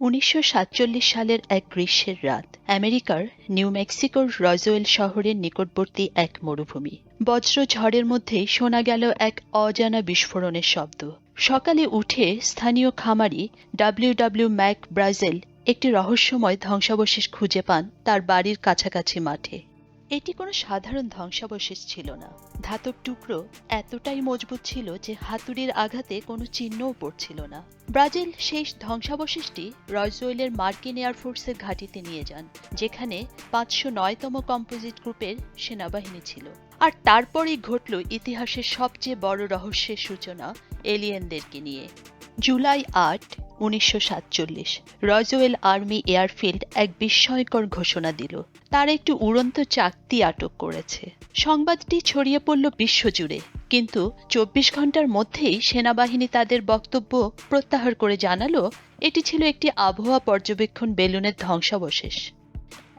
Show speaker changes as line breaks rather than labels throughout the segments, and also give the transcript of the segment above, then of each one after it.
উনিশশো সাতচল্লিশ সালের এক গ্রীষ্মের রাত, আমেরিকার নিউ মেক্সিকোর রজওয়েল শহরের নিকটবর্তী এক মরুভূমি। বজ্র ঝড়ের মধ্যে শোনা গেল এক অজানা বিস্ফোরণের শব্দ। সকালে উঠে স্থানীয় খামারি ডাব্লিউ ডাব্লিউ ম্যাক ব্রাজেল একটি রহস্যময় ধ্বংসাবশেষ খুঁজে পান তার বাড়ির কাছাকাছি মাঠে। এটি কোনো সাধারণ ধ্বংসাবশেষ ছিল না। ধাতব টুকরো এতটাই মজবুত ছিল যে হাতুড়ির আঘাতে কোনো চিহ্নও পড়ছিল না। ব্রাজিল সেই ধ্বংসাবশেষটি রয়জোয়েলের মার্কিন এয়ারফোর্সের ঘাঁটিতে নিয়ে যান, যেখানে পাঁচশো নয়তম কম্পোজিট গ্রুপের সেনাবাহিনী ছিল। আর তারপরেই ঘটল ইতিহাসের সবচেয়ে বড় রহস্যের সূচনা এলিয়েনদেরকে নিয়ে। জুলাই আট, উনিশশো সাতচল্লিশ রজওয়েল আর্মি এয়ারফিল্ড এক বিস্ময়কর ঘোষণা দিল। তারা একটি উড়ন্ত চাকতি আটক করেছে। সংবাদটি ছড়িয়ে পড়ল বিশ্বজুড়ে, কিন্তু চব্বিশ ঘণ্টার মধ্যেই সেনাবাহিনী তাদের বক্তব্য প্রত্যাহার করে জানালো, এটি ছিল একটি আবহাওয়া পর্যবেক্ষণ বেলুনের ধ্বংসাবশেষ।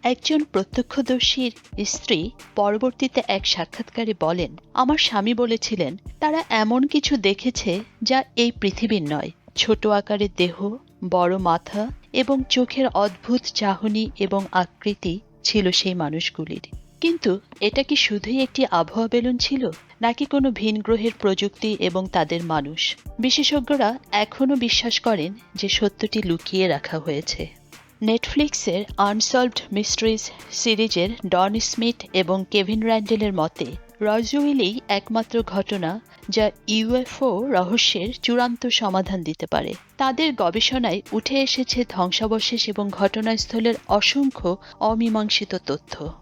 একজন প্রত্যক্ষদর্শীর স্ত্রী পরবর্তীতে এক সাক্ষাৎকারে বলেন, আমার স্বামী বলেছিলেন, তারা এমন কিছু দেখেছে যা এই পৃথিবীর নয়। ছোট আকারের দেহ, বড় মাথা এবং চোখের অদ্ভুত চাহনি এবং আকৃতি ছিল সেই মানুষগুলির। কিন্তু এটা কি শুধুই একটি আবহাওয়া বেলুন ছিল, নাকি কোনো ভিন গ্রহের প্রযুক্তি এবং তাদের মানুষ? বিশেষজ্ঞরা এখনও বিশ্বাস করেন যে সত্যটি লুকিয়ে রাখা হয়েছে। নেটফ্লিক্সের আনসলভড মিস্ট্রিজ সিরিজের ডন স্মিথ এবং কেভিন র্যান্ডেলের মতে রজউইলেই একমাত্র ঘটনা যা ইউএফও রহস্যের চূড়ান্ত সমাধান দিতে পারে। তাদের গবেষণায় উঠে এসেছে ধ্বংসাবশেষ এবং ঘটনাস্থলের অসংখ্য অমীমাংসিত তথ্য।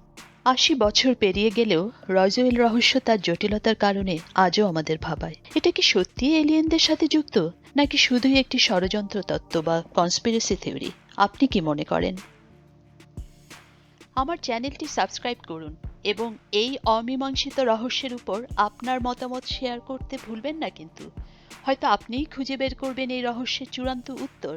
আশি বছর পেরিয়ে গেলেও রজওয়েল রহস্য তার জটিলতার কারণে আজও আমাদের ভাবায়। এটা কি সত্যি এলিয়েনদের সাথে যুক্ত, নাকি শুধুই একটি ষড়যন্ত্র তত্ত্ব বা কনস্পিরেসি থিওরি আপনি কি মনে করেন? আমার চ্যানেলটি সাবস্ক্রাইব করুন এবং এই অমীমাংসিত রহস্যের উপর আপনার মতামত শেয়ার করতে ভুলবেন না কিন্তু। হয়তো আপনিই খুঁজে বের করবেন এই রহস্যের চূড়ান্ত উত্তর।